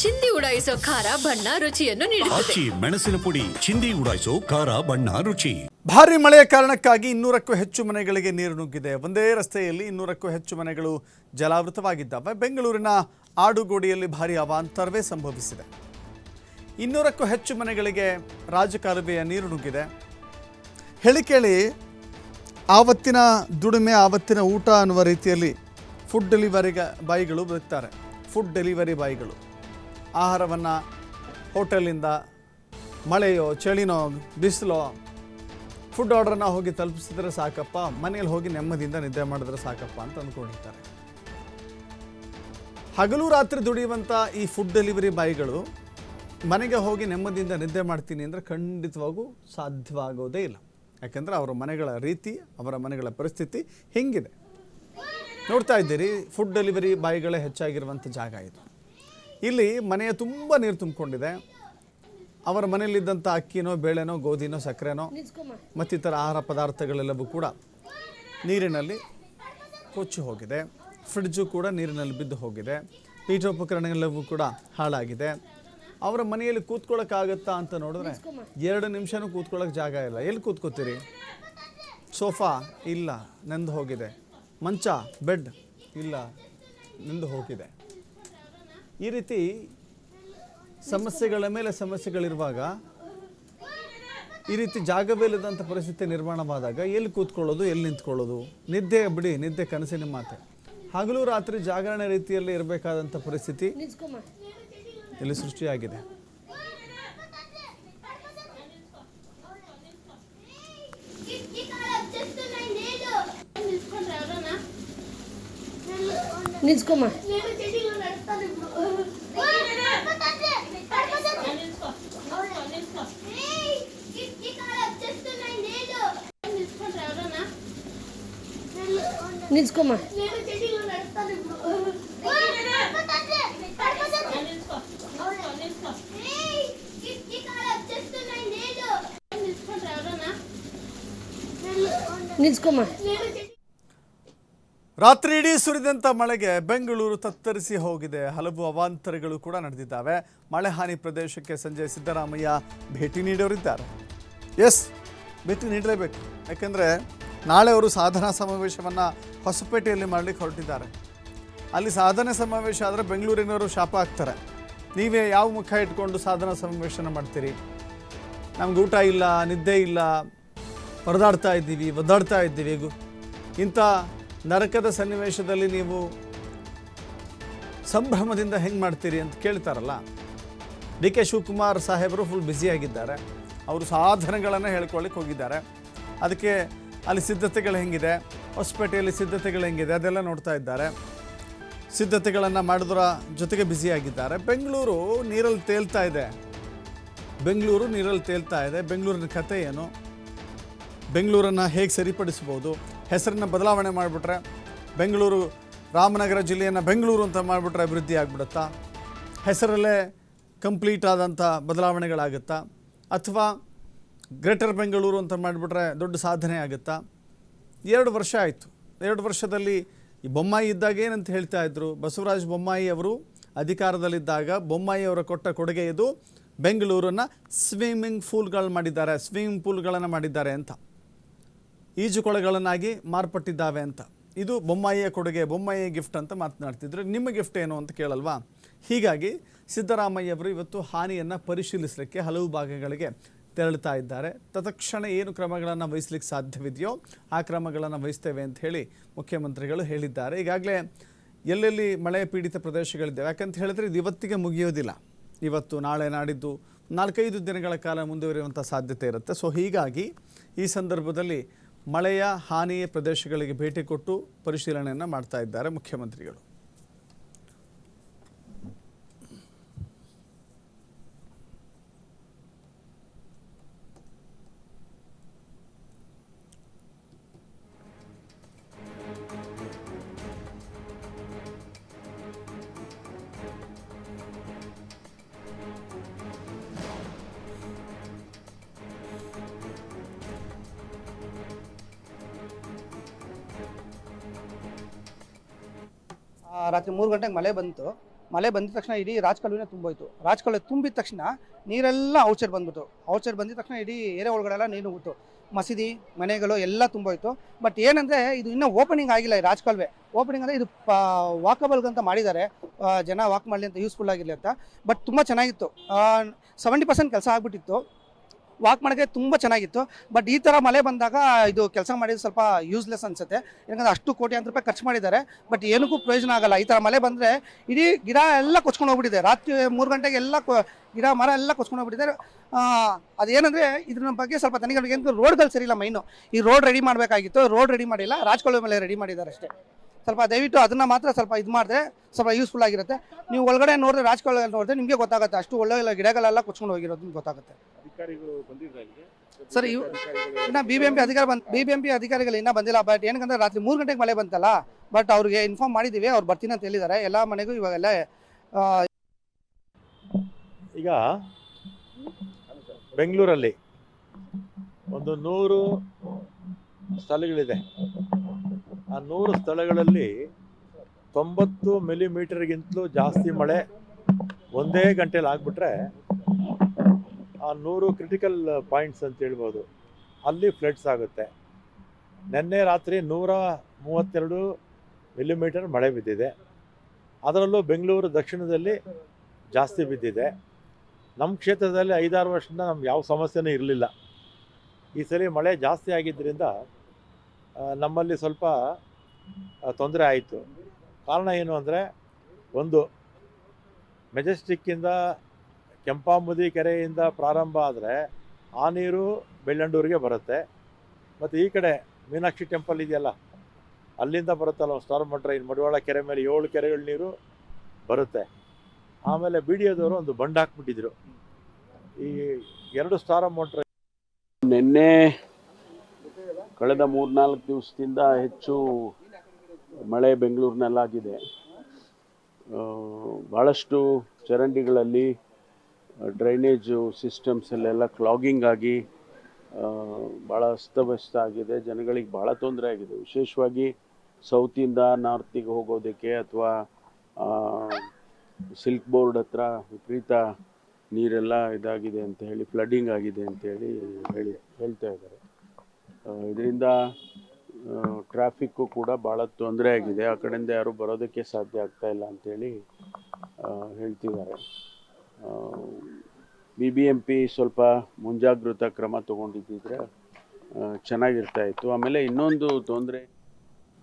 ಚಿಂದಿ ಉಡಾಯಿಸೋ ಖಾರ ಬಣ್ಣ ರುಚಿಯನ್ನು ನೀಡುತ್ತದೆ. ಆಚಿ ಮೆಣಸಿನ ಪುಡಿ ಚಿಂದಿ ಉಡಾಯಿಸೋ ಖಾರ ಬಣ್ಣ ರುಚಿ. ಭಾರಿ ಮಳೆಯ ಕಾರಣಕ್ಕಾಗಿ ಇನ್ನೂರಕ್ಕೂ ಹೆಚ್ಚು ಮನೆಗಳಿಗೆ ನೀರು ನುಗ್ಗಿದೆ. ಒಂದೇ ರಸ್ತೆಯಲ್ಲಿ ಇನ್ನೂರಕ್ಕೂ ಹೆಚ್ಚು ಮನೆಗಳು ಜಲಾವೃತವಾಗಿದ್ದಾವೆ. ಬೆಂಗಳೂರಿನ ಆಡುಗೋಡಿಯಲ್ಲಿ ಭಾರಿ ಅವಾಂತರವೇ ಸಂಭವಿಸಿದೆ. ಇನ್ನೂರಕ್ಕೂ ಹೆಚ್ಚು ಮನೆಗಳಿಗೆ ರಾಜಕಾಲುವೆಯ ನೀರು ನುಗ್ಗಿದೆ. ಹೇಳಿ ಕೇಳಿ ಆವತ್ತಿನ ದುಡಿಮೆ ಆವತ್ತಿನ ಊಟ ಅನ್ನುವ ರೀತಿಯಲ್ಲಿ ಫುಡ್ ಡೆಲಿವರಿ ಬಾಯಿಗಳು ಬರುತ್ತಾರೆ ಫುಡ್ ಡೆಲಿವರಿ ಬಾಯಿಗಳು. ಆಹಾರವನ್ನು ಹೋಟೆಲಿಂದ ಮಳೆಯೋ, ಚಳಿನೋ, ಬಿಸಿಲೋ ಫುಡ್ ಆರ್ಡ್ರನ್ನ ಹೋಗಿ ತಲುಪಿಸಿದ್ರೆ ಸಾಕಪ್ಪ ಮನೇಲಿ ಹೋಗಿ ನೆಮ್ಮದಿಯಿಂದ ನಿದ್ದೆ ಮಾಡಿದ್ರೆ ಸಾಕಪ್ಪ ಅಂತ ಅಂದ್ಕೊಂಡಿರ್ತಾರೆ. ಹಗಲು ರಾತ್ರಿ ದುಡಿಯುವಂಥ ಈ ಫುಡ್ ಡೆಲಿವರಿ ಬಾಯಿಗಳು ಮನೆಗೆ ಹೋಗಿ ನೆಮ್ಮದಿಯಿಂದ ನಿದ್ದೆ ಮಾಡ್ತೀನಿ ಅಂದರೆ ಖಂಡಿತವಾಗೂ ಸಾಧ್ಯವಾಗೋದೇ ಇಲ್ಲ. ಯಾಕೆಂದರೆ ಅವರ ಮನೆಗಳ ರೀತಿ, ಅವರ ಮನೆಗಳ ಪರಿಸ್ಥಿತಿ ಹಿಂಗಿದೆ. ನೋಡ್ತಾ ಇದ್ದೀರಿ ಫುಡ್ ಡೆಲಿವರಿ ಬಾಯಿಗಳೇ ಹೆಚ್ಚಾಗಿರುವಂಥ ಜಾಗ ಇದು. ಇಲ್ಲಿ ಮನೆಯ ತುಂಬ ನೀರು ತುಂಬಿಕೊಂಡಿದೆ. ಅವರ ಮನೆಯಲ್ಲಿದ್ದಂಥ ಅಕ್ಕಿನೋ ಬೇಳೆನೋ ಗೋಧಿನೋ ಸಕ್ಕರೆನೋ ಮತ್ತಿತರ ಆಹಾರ ಪದಾರ್ಥಗಳೆಲ್ಲವೂ ಕೂಡ ನೀರಿನಲ್ಲಿ ಕೊಚ್ಚಿ ಹೋಗಿದೆ. ಫ್ರಿಡ್ಜು ಕೂಡ ನೀರಿನಲ್ಲಿ ಬಿದ್ದು ಹೋಗಿದೆ. ಪೀಠೋಪಕರಣಗಳೆಲ್ಲವೂ ಕೂಡ ಹಾಳಾಗಿದೆ. ಅವರ ಮನೆಯಲ್ಲಿ ಕೂತ್ಕೊಳ್ಳೋಕ್ಕಾಗತ್ತಾ ಅಂತ ನೋಡಿದ್ರೆ ಎರಡು ನಿಮಿಷನೂ ಕೂತ್ಕೊಳ್ಳೋಕೆ ಜಾಗ ಇಲ್ಲ. ಎಲ್ಲಿ ಕೂತ್ಕೋತೀರಿ? ಸೋಫಾ ಇಲ್ಲ ನೆಂದು ಹೋಗಿದೆ. ಮಂಚ ಬೆಡ್ ಇಲ್ಲ ನೆಂದು ಹೋಗಿದೆ. ಈ ರೀತಿ ಸಮಸ್ಯೆಗಳ ಮೇಲೆ ಸಮಸ್ಯೆಗಳಿರುವಾಗ ಈ ರೀತಿ ಜಾಗವಿಲ್ಲದಂಥ ಪರಿಸ್ಥಿತಿ ನಿರ್ಮಾಣವಾದಾಗ ಎಲ್ಲಿ ಕೂತ್ಕೊಳ್ಳೋದು, ಎಲ್ಲಿ ನಿಂತ್ಕೊಳ್ಳೋದು? ನಿದ್ದೆ ಬಿಡಿ, ನಿದ್ದೆ ಕನಸಿನ ಮಾತೆ. ಹಗಲು ರಾತ್ರಿ ಜಾಗರಣೆ ರೀತಿಯಲ್ಲಿ ಇರಬೇಕಾದಂಥ ಪರಿಸ್ಥಿತಿ ಇಲ್ಲಿ ಸೃಷ್ಟಿಯಾಗಿದೆ. ನಿಜ್ಕೊಮ್ಮ ನಿಲ್ಸ್ಕೊಮ್ಮ. ನಿಲ್ಸ್ಕೊಮ್ಮ. ರಾತ್ರಿ ಇಡೀ ಸುರಿದಂಥ ಮಳೆಗೆ ಬೆಂಗಳೂರು ತತ್ತರಿಸಿ ಹೋಗಿದೆ. ಹಲವು ಅವಾಂತರಗಳು ಕೂಡ ನಡೆದಿದ್ದಾವೆ. ಮಳೆ ಹಾನಿ ಪ್ರದೇಶಕ್ಕೆ ಸಂಜೆ ಸಿದ್ದರಾಮಯ್ಯ ಭೇಟಿ ನೀಡೋರಿದ್ದಾರೆ. ಎಸ್, ಭೇಟಿ ನೀಡಲೇಬೇಕು. ಯಾಕೆಂದರೆ ನಾಳೆ ಅವರು ಸಾಧನಾ ಸಮಾವೇಶವನ್ನು ಹೊಸಪೇಟೆಯಲ್ಲಿ ಮಾಡಲಿಕ್ಕೆ ಹೊರಟಿದ್ದಾರೆ. ಅಲ್ಲಿ ಸಾಧನೆ ಸಮಾವೇಶ ಆದರೆ ಬೆಂಗಳೂರಿನವರು ಶಾಪ ಆಗ್ತಾರೆ ನೀವೇ ಯಾವ ಮುಖ ಇಟ್ಕೊಂಡು ಸಾಧನಾ ಸಮಾವೇಶನ ಮಾಡ್ತೀರಿ? ನಮ್ಗೆ ಊಟ ಇಲ್ಲ, ನಿದ್ದೆ ಇಲ್ಲ, ಪರದಾಡ್ತಾ ಇದ್ದೀವಿ, ಒದ್ದಾಡ್ತಾ ಇದ್ದೀವಿ. ಇಂಥ ನರಕದ ಸನ್ನಿವೇಶದಲ್ಲಿ ನೀವು ಸಂಭ್ರಮದಿಂದ ಹೆಂಗೆ ಮಾಡ್ತೀರಿ ಅಂತ ಕೇಳ್ತಾರಲ್ಲ? ಡಿ ಕೆ ಶಿವಕುಮಾರ್ ಸಾಹೇಬರು ಫುಲ್ ಬ್ಯುಸಿಯಾಗಿದ್ದಾರೆ ಅವರು ಸಾಧನೆಗಳನ್ನು ಹೇಳ್ಕೊಳ್ಳಿಕ್ಕೆ ಹೋಗಿದ್ದಾರೆ. ಅದಕ್ಕೆ ಅಲ್ಲಿ ಸಿದ್ಧತೆಗಳು ಹೆಂಗಿದೆ? ಹೊಸಪೇಟೆಯಲ್ಲಿ ಸಿದ್ಧತೆಗಳು ಹೆಂಗಿದೆ? ಅದೆಲ್ಲ ನೋಡ್ತಾ ಇದ್ದಾರೆ. ಸಿದ್ಧತೆಗಳನ್ನು ಮಾಡಿದ್ರ ಜೊತೆಗೆ ಬ್ಯುಸಿಯಾಗಿದ್ದಾರೆ ಬೆಂಗಳೂರು ನೀರಲ್ಲಿ ತೇಲ್ತಾ ಇದೆ. ಬೆಂಗಳೂರು ನೀರಲ್ಲಿ ತೇಲ್ತಾ ಇದೆ. ಬೆಂಗಳೂರಿನ ಕತೆ ಏನು? ಬೆಂಗಳೂರನ್ನು ಹೇಗೆ ಸರಿಪಡಿಸ್ಬೋದು? ಹೆಸರನ್ನು ಬದಲಾವಣೆ ಮಾಡಿಬಿಟ್ರೆ ಬೆಂಗಳೂರು ರಾಮನಗರ ಜಿಲ್ಲೆಯನ್ನು ಬೆಂಗಳೂರು ಅಂತ ಮಾಡಿಬಿಟ್ರೆ ಅಭಿವೃದ್ಧಿ ಆಗ್ಬಿಡುತ್ತಾ? ಹೆಸರಲ್ಲೇ ಕಂಪ್ಲೀಟ್ ಆದಂಥ ಬದಲಾವಣೆಗಳಾಗುತ್ತಾ? ಅಥವಾ ಗ್ರೇಟರ್ ಬೆಂಗಳೂರು ಅಂತ ಮಾಡಿಬಿಟ್ರೆ ದೊಡ್ಡ ಸಾಧನೆ ಆಗುತ್ತಾ? ಎರಡು ವರ್ಷ ಆಯಿತು. ಎರಡು ವರ್ಷದಲ್ಲಿ ಈ ಬೊಮ್ಮಾಯಿ ಇದ್ದಾಗ ಏನಂತ ಹೇಳ್ತಾ ಇದ್ರು? ಬಸವರಾಜ ಬೊಮ್ಮಾಯಿ ಅವರು ಅಧಿಕಾರದಲ್ಲಿದ್ದಾಗ ಬೊಮ್ಮಾಯಿ ಅವರ ಕೊಟ್ಟ ಕೊಡುಗೆ ಇದು ಬೆಂಗಳೂರನ್ನು ಸ್ವಿಮ್ಮಿಂಗ್ ಪೂಲ್ಗಳು ಮಾಡಿದ್ದಾರೆ ಸ್ವಿಮ್ಮಿಂಗ್ ಪೂಲ್ಗಳನ್ನು ಮಾಡಿದ್ದಾರೆ ಅಂತ. ಈಜುಕೊಳಗಳನ್ನಾಗಿ ಮಾರ್ಪಟ್ಟಿದ್ದಾವೆ ಅಂತ. ಇದು ಬೊಮ್ಮಾಯಿಯ ಕೊಡುಗೆ, ಬೊಮ್ಮಾಯಿಯ ಗಿಫ್ಟ್ ಅಂತ ಮಾತನಾಡ್ತಿದ್ರು. ನಿಮ್ಮ ಗಿಫ್ಟ್ ಏನು ಅಂತ ಕೇಳಲ್ವಾ? ಹೀಗಾಗಿ ಸಿದ್ದರಾಮಯ್ಯ ಅವರು ಇವತ್ತು ಹಾನಿಯನ್ನು ಪರಿಶೀಲಿಸಲಿಕ್ಕೆ ಹಲವು ಭಾಗಗಳಿಗೆ ತೆರಳುತ್ತಾ ಇದ್ದಾರೆ. ತತ್ಕ್ಷಣ ಏನು ಕ್ರಮಗಳನ್ನು ವಹಿಸಲಿಕ್ಕೆ ಸಾಧ್ಯವಿದೆಯೋ ಆ ಕ್ರಮಗಳನ್ನು ವಹಿಸ್ತೇವೆ ಅಂತ ಹೇಳಿ ಮುಖ್ಯಮಂತ್ರಿಗಳು ಹೇಳಿದ್ದಾರೆ. ಈಗಾಗಲೇ ಎಲ್ಲೆಲ್ಲಿ ಮಳೆ ಪೀಡಿತ ಪ್ರದೇಶಗಳಿದ್ದಾವೆ, ಯಾಕಂತ ಹೇಳಿದ್ರೆ ಇದು ಇವತ್ತಿಗೆ ಮುಗಿಯೋದಿಲ್ಲ. ಇವತ್ತು ನಾಳೆ ನಾಡಿದ್ದು ನಾಲ್ಕೈದು ದಿನಗಳ ಕಾಲ ಮುಂದುವರಿಯುವಂಥ ಸಾಧ್ಯತೆ ಇರುತ್ತೆ. ಸೊ ಹೀಗಾಗಿ ಈ ಸಂದರ್ಭದಲ್ಲಿ ಮಳೆಯ ಹಾನಿಯ ಪ್ರದೇಶಗಳಿಗೆ ಭೇಟಿ ಕೊಟ್ಟು ಪರಿಶೀಲನೆಯನ್ನು ಮಾಡ್ತಾ ಇದ್ದಾರೆ ಮುಖ್ಯಮಂತ್ರಿಗಳು. ರಾತ್ರಿ ಮೂರು ಗಂಟೆಗೆ ಮಳೆ ಬಂತು. ಮಳೆ ಬಂದಿದ ತಕ್ಷಣ ಇಡೀ ರಾಜಕಾಲುವೆ ತುಂಬೋಯ್ತು. ರಾಜಕಾಲುವೆ ತುಂಬಿದ ತಕ್ಷಣ ನೀರೆಲ್ಲ ಔಚರ್ ಬಂದ್ಬಿಟ್ಟು ಔಚರ್ ಬಂದಿದ ತಕ್ಷಣ ಇಡೀ ಏರಿಯಾ ಒಳಗಡೆಲ್ಲ ನೀರು ನುಗ್ಗಿತು ಮಸೀದಿ, ಮನೆಗಳು ಎಲ್ಲ ತುಂಬೋಯ್ತು. ಬಟ್ ಏನಂದರೆ ಇದು ಇನ್ನೂ ಓಪನಿಂಗ್ ಆಗಿಲ್ಲ ಈ ರಾಜಕಾಲುವೆ. ಓಪನಿಂಗ್ ಅಂದರೆ ಇದು ವಾಕಬಲ್ಗ್ ಅಂತ ಮಾಡಿದ್ದಾರೆ. ಜನ ವಾಕ್ ಮಾಡಲಿ ಅಂತ ಯೂಸ್ಫುಲ್ ಆಗಿರಲಿ ಅಂತ. ಬಟ್ ತುಂಬ ಚೆನ್ನಾಗಿತ್ತು. ಸೆವೆಂಟಿ ಪರ್ಸೆಂಟ್ ಕೆಲಸ ಆಗಿಬಿಟ್ಟಿತ್ತು. ವಾಕ್ ಮಾಡೋಕ್ಕೆ ತುಂಬ ಚೆನ್ನಾಗಿತ್ತು. ಬಟ್ ಈ ಥರ ಮಳೆ ಬಂದಾಗ ಇದು ಕೆಲಸ ಮಾಡಿದ್ದು ಸ್ವಲ್ಪ ಯೂಸ್ಲೆಸ್ ಅನಿಸುತ್ತೆ. ಯಾಕಂದರೆ ಅಷ್ಟು ಕೋಟ್ಯಾಂತರ ರೂಪಾಯಿ ಖರ್ಚು ಮಾಡಿದ್ದಾರೆ. ಬಟ್ ಏನಕ್ಕೂ ಪ್ರಯೋಜನ ಆಗಲ್ಲ. ಈ ಥರ ಮಳೆ ಬಂದರೆ ಇಡೀ ಗಿಡ ಎಲ್ಲ ಕೊಚ್ಕೊಂಡು ಹೋಗ್ಬಿಟ್ಟಿದೆ. ರಾತ್ರಿ ಮೂರು ಗಂಟೆಗೆ ಎಲ್ಲ ಗಿಡ, ಮರ ಎಲ್ಲ ಕೊಚ್ಕೊಂಡು ಹೋಗ್ಬಿಟ್ಟಿದ್ದಾರೆ ಅದೇನಂದರೆ ಇದ್ರ ಬಗ್ಗೆ ಸ್ವಲ್ಪ ತನಿಖೆ ರೋಡ್ಗಳು ಸರಿಯಿಲ್ಲ ಮೈನು ಈ ರೋಡ್ ರೆಡಿ ಮಾಡಬೇಕಾಗಿತ್ತು. ರೋಡ್ ರೆಡಿ ಮಾಡಿಲ್ಲ. ರಾಜ್ಕೊಳ್ಳೆ ಮೇಲೆ ರೆಡಿ ಮಾಡಿದ್ದಾರೆ ಅಷ್ಟೇ. ಸ್ವಲ್ಪ ದಯವಿಟ್ಟು ಅದನ್ನು ಮಾತ್ರ ಸ್ವಲ್ಪ ಇದು ಮಾಡಿದ್ರೆ ಸ್ವಲ್ಪ ಯೂಸ್ಫುಲ್ ಆಗಿರುತ್ತೆ. ನೀವು ಒಳಗಡೆ ನೋಡಿದ್ರೆ ರಾಜ್ಕೊಳ್ಳೆ ನೋಡಿದ್ರೆ ನಿಮಗೆ ಗೊತ್ತಾಗುತ್ತೆ. ಅಷ್ಟು ಒಳ್ಳೆ ಗಿಡಗಳೆಲ್ಲ ಕೊಚ್ಕೊಂಡು ಹೋಗಿರೋದು ಗೊತ್ತಾಗುತ್ತೆ. ಸರ್ ಇವು ಇನ್ನು ಬಿ ಬಿ ಎಂ ಪಿ ಅಧಿಕಾರಿ ಬಂದು ಬಿ ಬಿ ಎಂ ಪಿ ಅಧಿಕಾರಿಗಳು ಇನ್ನೂ ಬಂದಿಲ್ಲ. ಬಟ್ ಏನಕ್ಕಂದ್ರೆ ರಾತ್ರಿ ಮೂರು ಗಂಟೆಗೆ ಮಳೆ ಬಂತಲ್ಲ ಬಟ್ ಅವ್ರಿಗೆ ಇನ್ಫಾರ್ಮ್ ಮಾಡಿದ್ದೀವಿ ಅವ್ರು ಬರ್ತೀನಿ ಅಂತ ಹೇಳಿದ್ದಾರೆ ಎಲ್ಲ ಮನೆಗೂ ಇವಾಗೆಲ್ಲ ಆ, ಈಗ ಬೆಂಗಳೂರಲ್ಲಿ ಒಂದು ನೂರು ಸ್ಥಳಗಳಿದೆ. ಆ ನೂರು ಸ್ಥಳಗಳಲ್ಲಿ ತೊಂಬತ್ತು ಮಿಲಿಮೀಟರ್ಗಿಂತಲೂ ಜಾಸ್ತಿ ಮಳೆ ಒಂದೇ ಗಂಟೆಲಿ ಆಗಿಬಿಟ್ರೆ ಆ ನೂರು ಕ್ರಿಟಿಕಲ್ ಪಾಯಿಂಟ್ಸ್ ಅಂತ ಹೇಳ್ಬೋದು, ಅಲ್ಲಿ ಫ್ಲಡ್ಸ್ ಆಗುತ್ತೆ. ನಿನ್ನೆ ರಾತ್ರಿ ನೂರ ಮೂವತ್ತೆರಡು ಮಿಲಿಮೀಟರ್ ಮಳೆ ಬಿದ್ದಿದೆ. ಅದರಲ್ಲೂ ಬೆಂಗಳೂರು ದಕ್ಷಿಣದಲ್ಲಿ ಜಾಸ್ತಿ ಬಿದ್ದಿದೆ. ನಮ್ಮ ಕ್ಷೇತ್ರದಲ್ಲಿ ಐದಾರು ವರ್ಷದಿಂದ ನಮ್ಗೆ ಯಾವ ಸಮಸ್ಯೆನೂ ಇರಲಿಲ್ಲ. ಈ ಸಲ ಮಳೆ ಜಾಸ್ತಿ ಆಗಿದ್ದರಿಂದ ನಮ್ಮಲ್ಲಿ ಸ್ವಲ್ಪ ತೊಂದರೆ ಆಯಿತು. ಕಾರಣ ಏನು ಅಂದರೆ, ಒಂದು ಮೆಜೆಸ್ಟಿಕ್ಕಿಂದ ಕೆಂಪಾಂಬುದಿ ಕೆರೆಯಿಂದ ಪ್ರಾರಂಭ ಆದರೆ ಆ ನೀರು ಬೆಳ್ಳಂಡೂರಿಗೆ ಬರುತ್ತೆ. ಮತ್ತು ಈ ಕಡೆ ಮೀನಾಕ್ಷಿ ಟೆಂಪಲ್ ಇದೆಯಲ್ಲ, ಅಲ್ಲಿಂದ ಬರುತ್ತಲ್ಲ ಸ್ಟಾರ್ಮ್ ಡ್ರೈನ್ ಮಡಿವಾಳ ಕೆರೆ ಮೇಲೆ ಏಳು ಕೆರೆಗಳ ನೀರು ಬರುತ್ತೆ. ಆಮೇಲೆ ಬಿ ಡಿ ಎದವರು ಒಂದು ಬಂಡ್ ಹಾಕ್ಬಿಟ್ಟಿದ್ರು. ಈ ಎರಡು ಸ್ಟಾರ್ ಮೋಟ್ರ್ ನಿನ್ನೆ ಕಳೆದ ಮೂರ್ನಾಲ್ಕು ದಿವಸದಿಂದ ಹೆಚ್ಚು ಮಳೆ ಬೆಂಗಳೂರಿನಲ್ಲಾಗಿದೆ. ಭಾಳಷ್ಟು ಚರಂಡಿಗಳಲ್ಲಿ ಡ್ರೈನೇಜು ಸಿಸ್ಟಮ್ಸಲ್ಲೆಲ್ಲ ಕ್ಲಾಗಿಂಗ್ ಆಗಿ ಭಾಳ ಅಸ್ತವ್ಯಸ್ತ ಆಗಿದೆ. ಜನಗಳಿಗೆ ಭಾಳ ತೊಂದರೆ ಆಗಿದೆ. ವಿಶೇಷವಾಗಿ ಸೌತಿಂದ ನಾರ್ತಿಗೆ ಹೋಗೋದಕ್ಕೆ ಅಥವಾ ಸಿಲ್ಕ್ ಬೋರ್ಡ್ ಹತ್ರ ವಿಪರೀತ ನೀರೆಲ್ಲ ಇದಾಗಿದೆ ಅಂತ ಹೇಳಿ ಫ್ಲಡ್ಡಿಂಗ್ ಆಗಿದೆ ಅಂತ ಹೇಳಿ ಹೇಳಿ ಹೇಳ್ತಾ ಇದ್ದಾರೆ. ಇದರಿಂದ ಟ್ರಾಫಿಕ್ಕು ಕೂಡ ಭಾಳ ತೊಂದರೆ ಆಗಿದೆ. ಆ ಕಡೆಯಿಂದ ಯಾರು ಬರೋದಕ್ಕೆ ಸಾಧ್ಯ ಆಗ್ತಾ ಇಲ್ಲ ಅಂತೇಳಿ ಆ, ಹೇಳ್ತಿದ್ದಾರೆ. ಬಿ ಬಿ ಎಂ ಪಿ ಸ್ವಲ್ಪ ಮುಂಜಾಗ್ರತಾ ಕ್ರಮ ತಗೊಂಡಿದ್ದಿದ್ರೆ ಚೆನ್ನಾಗಿರ್ತಾ ಇತ್ತು. ಆಮೇಲೆ ಇನ್ನೊಂದು ತೊಂದರೆ